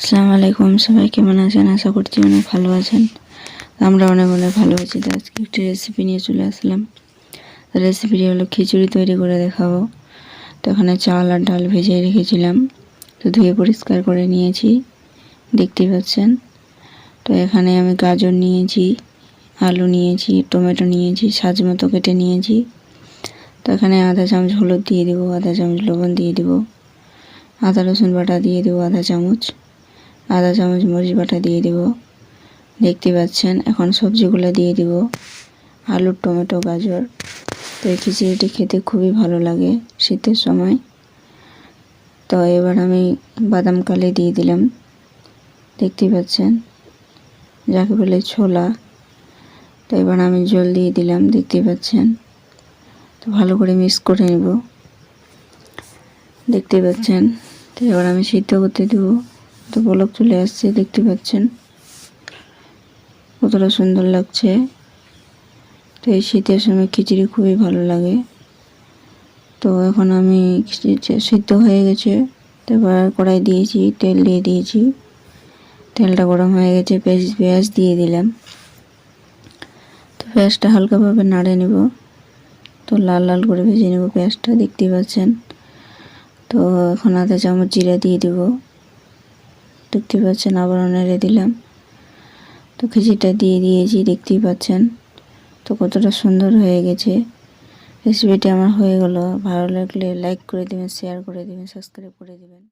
আসসালামু আলাইকুম, সবাই কেমন আছেন? আশা করছি অনেক ভালো আছেন। আমরা অনেক অনেক ভালো আছি। তো আজকে একটি রেসিপি নিয়ে চলে আসলাম। রেসিপিটি হলো খিচুড়ি তৈরি করে দেখাবো। তো এখানে চাল আর ডাল ভেজে রেখেছিলাম। তো ধুয়ে পরিষ্কার করে নিয়েছি। দেখতেই পাচ্ছেন? তো এখানে আমি গাজর নিয়েছি, আলু নিয়েছি, টমেটো নিয়েছি সাজ মতো কেটে নিয়েছি। তো এখানে আধা চামচ হলুদ দিয়ে দেবো, আধা চামচ লবণ দিয়ে দেবো। আদা, রসুন বাটা দিয়ে দেবো আধা চামচ। আধা চামচ, মরিচ বাটা দিয়ে দেব। দেখতে পাচ্ছেন, এখন সবজিগুলো দিয়ে দিব। আলু টমেটো, গাজর। তো এই খিচুড়িটি খেতে খুবই ভালো লাগে শীতের সময়। তো এবার আমি বাদাম কালি দিয়ে দিলাম। দেখতে পাচ্ছেন, যাকে বলে ছোলা। তো এবার আমি জল দিয়ে দিলাম, দেখতে পাচ্ছেন। তো ভালো করে মিক্স করে নেব। দেখতে পাচ্ছেন, তো এবার আমি সিদ্ধ করতে দেবো। তো বলক চলে আসছে, দেখতে পাচ্ছেন? কতটা সুন্দর লাগছে। তো এই শীতের সময় খিচুড়ি খুবই ভালো লাগে। তো এখন আমি সিদ্ধ হয়ে গেছে। তারপর কড়াই দিয়েছি, তেল দিয়ে দিয়েছি। তেলটা গরম হয়ে গেছে, পেঁয়াজ পেঁয়াজ দিয়ে দিলাম। তো পেঁয়াজটা হালকাভাবে নাড়ে নেব। তো লাল লাল করে ভেজে নেব পেঁয়াজটা, দেখতে পাচ্ছেন? তো এখন আধা চামচ জিরা দিয়ে দেবো। দেখতে পাচ্ছেন, আবার নেড়ে দিলাম। তো খিচিটা দিয়ে দিয়েছি, দেখতেই পাচ্ছেন তো কতটা সুন্দর হয়ে গেছে। রেসিপিটি আমার হয়ে গেল, ভালো লাগলে লাইক করে দেবেন শেয়ার করে দেবেন সাবস্ক্রাইব করে দেবেন।